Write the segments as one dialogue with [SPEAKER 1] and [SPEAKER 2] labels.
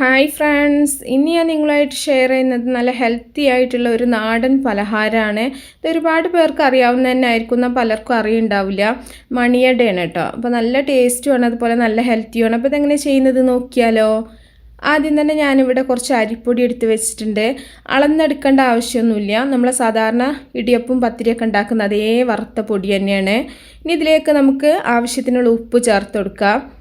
[SPEAKER 1] Hi friends ഇന്ന് ഞാൻ നിങ്ങളുമായിട്ട് ഷെയർ ചെയ്യുന്നത് നല്ല ഹെൽത്തി ആയിട്ടുള്ള ഒരു നാടൻ പലഹാരമാണ്. ഇത് ഒരുപാട് പേർക്ക് അറിയാവുന്ന തന്നെ ആയിരിക്കും. എന്നാൽ പലർക്കും അറിയുണ്ടാവില്ല. മണിയടയാണ് കേട്ടോ. അപ്പോൾ നല്ല ടേസ്റ്റുമാണ് അതുപോലെ നല്ല ഹെൽത്തിയുമാണ് അപ്പോൾ ഇതെങ്ങനെ ചെയ്യുന്നത് നോക്കിയാലോ? ആദ്യം തന്നെ ഞാനിവിടെ കുറച്ച് അരിപ്പൊടി എടുത്ത് വെച്ചിട്ടുണ്ട്. അളന്നെടുക്കേണ്ട ആവശ്യമൊന്നുമില്ല. നമ്മൾ സാധാരണ ഇടിയപ്പും പത്തിരിയൊക്കെ ഉണ്ടാക്കുന്ന അതേ വറുത്ത പൊടി തന്നെയാണ്. ഇനി ഇതിലേക്ക് നമുക്ക് ആവശ്യത്തിനുള്ള ഉപ്പ് ചേർത്ത് കൊടുക്കാം.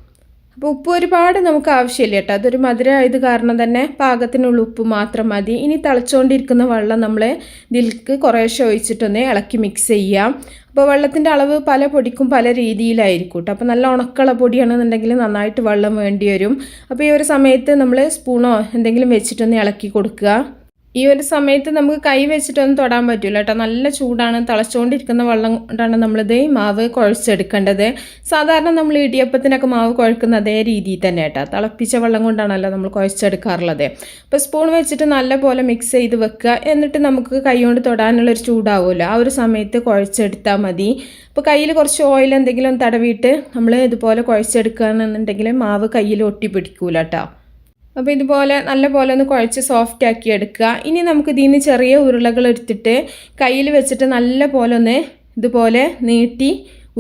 [SPEAKER 1] അപ്പോൾ ഉപ്പ് ഒരുപാട് നമുക്ക് ആവശ്യമില്ല കേട്ടോ. അതൊരു മധുരമായത് കാരണം തന്നെ പാകത്തിനുള്ള ഉപ്പ് മാത്രം മതി. ഇനി തിളച്ചുകൊണ്ടിരിക്കുന്ന വെള്ളം നമ്മൾ ഇതിൽക്ക് കുറേശ്ശെ ഒഴിച്ചിട്ടൊന്ന് ഇളക്കി മിക്സ് ചെയ്യാം. അപ്പോൾ വെള്ളത്തിന്റെ അളവ് പല പൊടിക്കും പല രീതിയിലായിരിക്കും കേട്ടോ. അപ്പോൾ നല്ല ഉണക്കള പൊടിയാണെന്നുണ്ടെങ്കിൽ നന്നായിട്ട് വെള്ളം വേണ്ടി വരും. അപ്പോൾ ഈ ഒരു സമയത്ത് നമ്മൾ സ്പൂണോ എന്തെങ്കിലും വെച്ചിട്ടൊന്ന് ഇളക്കി കൊടുക്കുക. ഈ ഒരു സമയത്ത് നമുക്ക് കൈ വെച്ചിട്ടൊന്നും തൊടാൻ പറ്റില്ല കേട്ടോ നല്ല ചൂടാണ്. തിളച്ചുകൊണ്ടിരിക്കുന്ന വെള്ളം കൊണ്ടാണ് നമ്മളിത് മാവ് കുഴച്ചെടുക്കേണ്ടത്. സാധാരണ നമ്മൾ ഇടിയപ്പത്തിനൊക്കെ മാവ് കുഴക്കുന്ന അതേ രീതിയിൽ തന്നെ കേട്ടോ തിളപ്പിച്ച വെള്ളം കൊണ്ടാണല്ലോ നമ്മൾ കുഴച്ചെടുക്കാറുള്ളത്. അപ്പോൾ സ്പൂൺ വെച്ചിട്ട് നല്ല പോലെ മിക്സ് ചെയ്ത് വെക്കുക. എന്നിട്ട് നമുക്ക് കൈ കൊണ്ട് തൊടാനുള്ളൊരു ചൂടാവുമല്ലോ ആ ഒരു സമയത്ത് കുഴച്ചെടുത്താൽ മതി. അപ്പോൾ കയ്യിൽ കുറച്ച് ഓയിൽ എന്തെങ്കിലും തടവിയിട്ട് നമ്മൾ ഇതുപോലെ കുഴച്ചെടുക്കുകയാണെന്നുണ്ടെങ്കിൽ മാവ് കയ്യിൽ ഒട്ടി പിടിക്കൂല കേട്ടോ അപ്പോൾ ഇതുപോലെ നല്ല പോലെ ഒന്ന് കുഴച്ച് സോഫ്റ്റ് ആക്കി എടുക്കുക. ഇനി നമുക്ക് ഇതിൽ നിന്ന് ചെറിയ ഉരുളകൾ എടുത്തിട്ട് കയ്യിൽ വെച്ചിട്ട് നല്ല പോലെ ഒന്ന് ഇതുപോലെ നീട്ടി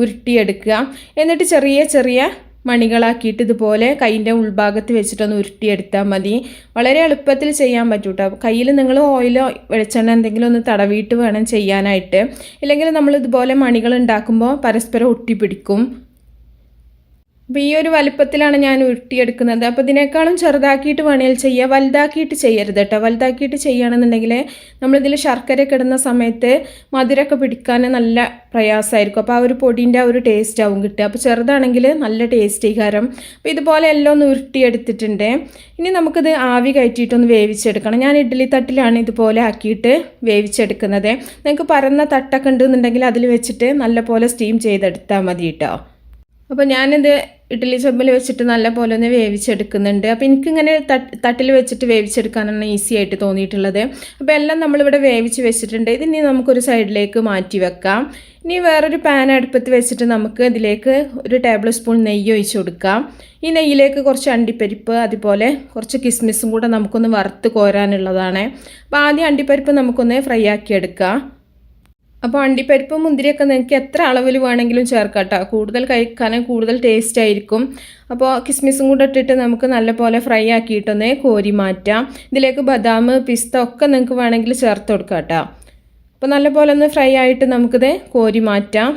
[SPEAKER 1] ഉരുട്ടിയെടുക്കുക. എന്നിട്ട് ചെറിയ ചെറിയ മണികളാക്കിയിട്ട് ഇതുപോലെ കൈന്റെ ഉൾഭാഗത്ത് വെച്ചിട്ടൊന്ന് ഉരുട്ടിയെടുത്താൽ മതി. വളരെ എളുപ്പത്തിൽ ചെയ്യാൻ പറ്റും കേട്ടോ കയ്യിൽ നിങ്ങൾ ഓയിലോ വെളിച്ചെണ്ണ എന്തെങ്കിലും ഒന്ന് തടവിയിട്ട് വേണം ചെയ്യാനായിട്ട്. ഇല്ലെങ്കിൽ നമ്മൾ ഇതുപോലെ മണികൾ ഉണ്ടാക്കുമ്പോൾ പരസ്പരം ഒട്ടിപ്പിടിക്കും. അപ്പോൾ ഈ ഒരു വലുപ്പത്തിലാണ് ഞാൻ ഉരുട്ടിയെടുക്കുന്നത്. അപ്പോൾ ഇതിനേക്കാളും ചെറുതാക്കിയിട്ട് വേണേൽ ചെയ്യുക വലുതാക്കിയിട്ട് ചെയ്യരുത് കേട്ടോ വലുതാക്കിയിട്ട് ചെയ്യുകയാണെന്നുണ്ടെങ്കിൽ നമ്മളിതിൽ ശർക്കര കിടുന്ന സമയത്ത് മധുരമൊക്കെ പിടിക്കാൻ നല്ല പ്രയാസമായിരിക്കും. അപ്പോൾ ആ ഒരു പൊടിന്റെ ആ ഒരു ടേസ്റ്റ് ആവും കിട്ടുക. അപ്പോൾ ചെറുതാണെങ്കിൽ നല്ല ടേസ്റ്റ് കാരം. അപ്പോൾ ഇതുപോലെ എല്ലാം ഒന്ന് ഉരുട്ടിയെടുത്തിട്ടുണ്ട്. ഇനി നമുക്കിത് ആവി കയറ്റിയിട്ടൊന്ന് വേവിച്ചെടുക്കണം. ഞാൻ ഇഡ്ഡലി തട്ടിലാണ് ഇതുപോലെ ആക്കിയിട്ട് വേവിച്ചെടുക്കുന്നത്. നിങ്ങൾക്ക് പരന്ന തട്ടൊക്കെ ഉണ്ടെന്നുണ്ടെങ്കിൽ അതിൽ വെച്ചിട്ട് നല്ല പോലെ സ്റ്റീം ചെയ്തെടുത്താൽ മതി കേട്ടോ അപ്പോൾ ഞാനിത് ഇഡ്ഡലി ചെമ്പിൽ വെച്ചിട്ട് നല്ല പോലെ ഒന്ന് വേവിച്ചെടുക്കുന്നുണ്ട്. അപ്പോൾ എനിക്കിങ്ങനെ തട്ടിൽ വെച്ചിട്ട് വേവിച്ചെടുക്കാനാണ് ഈസി ആയിട്ട് തോന്നിയിട്ടുള്ളത്. അപ്പോൾ എല്ലാം നമ്മളിവിടെ വേവിച്ച് വെച്ചിട്ടുണ്ട്. ഇതിനി നമുക്കൊരു സൈഡിലേക്ക് മാറ്റി വെക്കാം. ഇനി വേറൊരു പാൻ അടുപ്പത്ത് വെച്ചിട്ട് നമുക്ക് ഇതിലേക്ക് ഒരു ടേബിൾ സ്പൂൺ നെയ്യ് ഒഴിച്ച് കൊടുക്കാം. ഈ നെയ്യിലേക്ക് കുറച്ച് അണ്ടിപ്പരിപ്പ് അതുപോലെ കുറച്ച് കിസ്മിസും കൂടെ നമുക്കൊന്ന് വറുത്ത് കോരാനുള്ളതാണ്. അപ്പോൾ ആദ്യം അണ്ടിപ്പരിപ്പ് നമുക്കൊന്ന് ഫ്രൈ ആക്കി എടുക്കാം അപ്പോൾ അണ്ടിപ്പരിപ്പ് മുന്തിരിയൊക്കെ നിങ്ങൾക്ക് എത്ര അളവിൽ വേണമെങ്കിലും ചേർക്കാം കേട്ടോ കൂടുതൽ കഴിക്കാനും കൂടുതൽ ടേസ്റ്റ് ആയിരിക്കും. അപ്പോൾ കിസ്മിസും കൂടെ ഇട്ടിട്ട് നമുക്ക് നല്ലപോലെ ഫ്രൈ ആക്കിയിട്ടൊന്ന് കോരി മാറ്റാം. ഇതിലേക്ക് ബദാം പിസ്ത ഒക്കെ നിങ്ങൾക്ക് വേണമെങ്കിൽ ചേർത്ത് കൊടുക്കാം കേട്ടോ അപ്പോൾ നല്ലപോലെ ഒന്ന് ഫ്രൈ ആയിട്ട് നമുക്കിത് കോരി മാറ്റാം.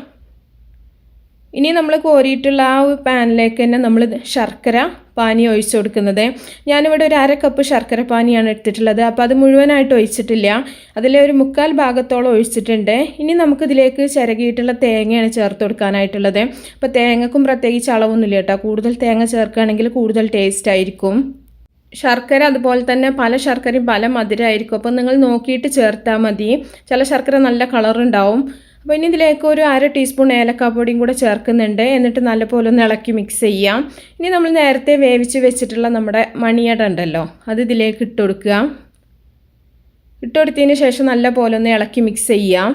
[SPEAKER 1] ഇനി നമ്മൾ കോരിയിട്ടുള്ള ആ പാനിലേക്ക് തന്നെ നമ്മൾ ശർക്കര പാനി ഒഴിച്ചു കൊടുക്കുന്നത്. ഞാനിവിടെ ഒരു അര കപ്പ് ശർക്കര പാനിയാണ് എടുത്തിട്ടുള്ളത്. അപ്പോൾ അത് മുഴുവനായിട്ട് ഒഴിച്ചിട്ടില്ല. അതിലെ ഒരു മുക്കാൽ ഭാഗത്തോളം ഒഴിച്ചിട്ടുണ്ട്. ഇനി നമുക്കിതിലേക്ക് ചിരകിയിട്ടുള്ള തേങ്ങയാണ് ചേർത്ത് കൊടുക്കാനായിട്ടുള്ളത്. അപ്പോൾ തേങ്ങക്കും പ്രത്യേകിച്ച് അളവൊന്നുമില്ല കേട്ടോ. കൂടുതൽ തേങ്ങ ചേർക്കുകയാണെങ്കിൽ കൂടുതൽ ടേസ്റ്റ് ആയിരിക്കും. ശർക്കര അതുപോലെ തന്നെ പല ശർക്കരയും പല മധുരമായിരിക്കും. അപ്പോൾ നിങ്ങൾ നോക്കിയിട്ട് ചേർത്താൽ മതി. ചില ശർക്കര നല്ല കളറുണ്ടാവും അപ്പോൾ ഇനി ഇതിലേക്ക് ഒരു അര ടീസ്പൂൺ ഏലക്കാപ്പൊടിയും കൂടെ ചേർക്കുന്നുണ്ട്. എന്നിട്ട് നല്ലപോലെ ഒന്ന് ഇളക്കി മിക്സ് ചെയ്യാം. ഇനി നമ്മൾ നേരത്തെ വേവിച്ച് വെച്ചിട്ടുള്ള നമ്മുടെ മണിയട ഉണ്ടല്ലോ അത് ഇതിലേക്ക് ഇട്ട് കൊടുക്കുക. ഇട്ട് കൊടുത്തതിന് ശേഷം നല്ലപോലെ ഒന്ന് ഇളക്കി മിക്സ് ചെയ്യാം.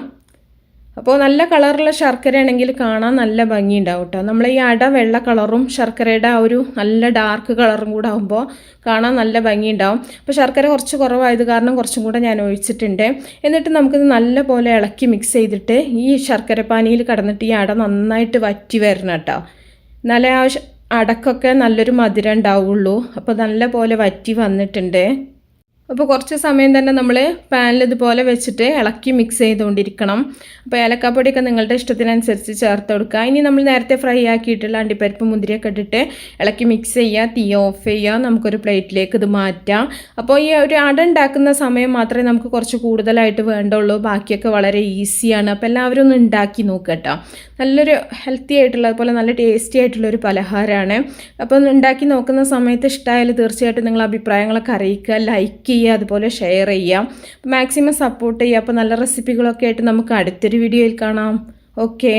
[SPEAKER 1] അപ്പോൾ നല്ല കളറുള്ള ശർക്കരയാണെങ്കിൽ കാണാൻ നല്ല ഭംഗി ഉണ്ടാവും കേട്ടോ നമ്മൾ ഈ അട വെള്ള കളറും ശർക്കരയുടെ ആ ഒരു നല്ല ഡാർക്ക് കളറും കൂടെ ആകുമ്പോൾ കാണാൻ നല്ല ഭംഗി ഉണ്ടാവും അപ്പോൾ ശർക്കര കുറച്ച് കുറവായത് കാരണം കുറച്ചും കൂടെ ഞാൻ ഒഴിച്ചിട്ടുണ്ട്. എന്നിട്ട് നമുക്കിത് നല്ല പോലെ ഇളക്കി മിക്സ് ചെയ്തിട്ട് ഈ ശർക്കര പാനിയിൽ കടന്നിട്ട് ഈ അട നന്നായിട്ട് വറ്റി വരണം കേട്ടോ നല്ല ആ അടക്കൊക്കെ നല്ലൊരു മധുരം ഉണ്ടാവുള്ളൂ. അപ്പോൾ നല്ല പോലെ വറ്റി വന്നിട്ടുണ്ട്. അപ്പോൾ കുറച്ച് സമയം തന്നെ നമ്മൾ പാനിൽ ഇതുപോലെ വെച്ചിട്ട് ഇളക്കി മിക്സ് ചെയ്തുകൊണ്ടിരിക്കണം. അപ്പോൾ ഏലക്കാപ്പൊടിയൊക്കെ നിങ്ങളുടെ ഇഷ്ടത്തിനനുസരിച്ച് ചേർത്ത് കൊടുക്കുക. ഇനി നമ്മൾ നേരത്തെ ഫ്രൈ ആക്കിയിട്ടുള്ള അണ്ടിപ്പരിപ്പ് മുന്തിരിയൊക്കെ ഇട്ടിട്ട് ഇളക്കി മിക്സ് ചെയ്യുക. തീ ഓഫ് ചെയ്യുക. നമുക്കൊരു പ്ലേറ്റിലേക്ക് ഇത് മാറ്റാം. അപ്പോൾ ഈ ഒരു അട ഉണ്ടാക്കുന്ന സമയം മാത്രമേ നമുക്ക് കുറച്ച് കൂടുതലായിട്ട് വേണ്ടുള്ളൂ. ബാക്കിയൊക്കെ വളരെ ഈസിയാണ്. അപ്പോൾ എല്ലാവരും ഒന്ന് ഉണ്ടാക്കി നോക്കട്ടോ നല്ലൊരു ഹെൽത്തി ആയിട്ടുള്ള അതുപോലെ നല്ല ടേസ്റ്റി ആയിട്ടുള്ള ഒരു പലഹാരമാണ്. അപ്പോൾ ഉണ്ടാക്കി നോക്കുന്ന സമയത്ത് ഇഷ്ടമായാലും തീർച്ചയായിട്ടും നിങ്ങൾ അഭിപ്രായങ്ങളൊക്കെ അറിയിക്കുക. ലൈക്ക് ചെയ്യുക അതുപോലെ ഷെയർ ചെയ്യാം മാക്സിമം സപ്പോർട്ട് ചെയ്യുക. അപ്പോൾ നല്ല റെസിപ്പികളൊക്കെ ആയിട്ട് നമുക്ക് അടുത്തൊരു വീഡിയോയിൽ കാണാം. ഓക്കേ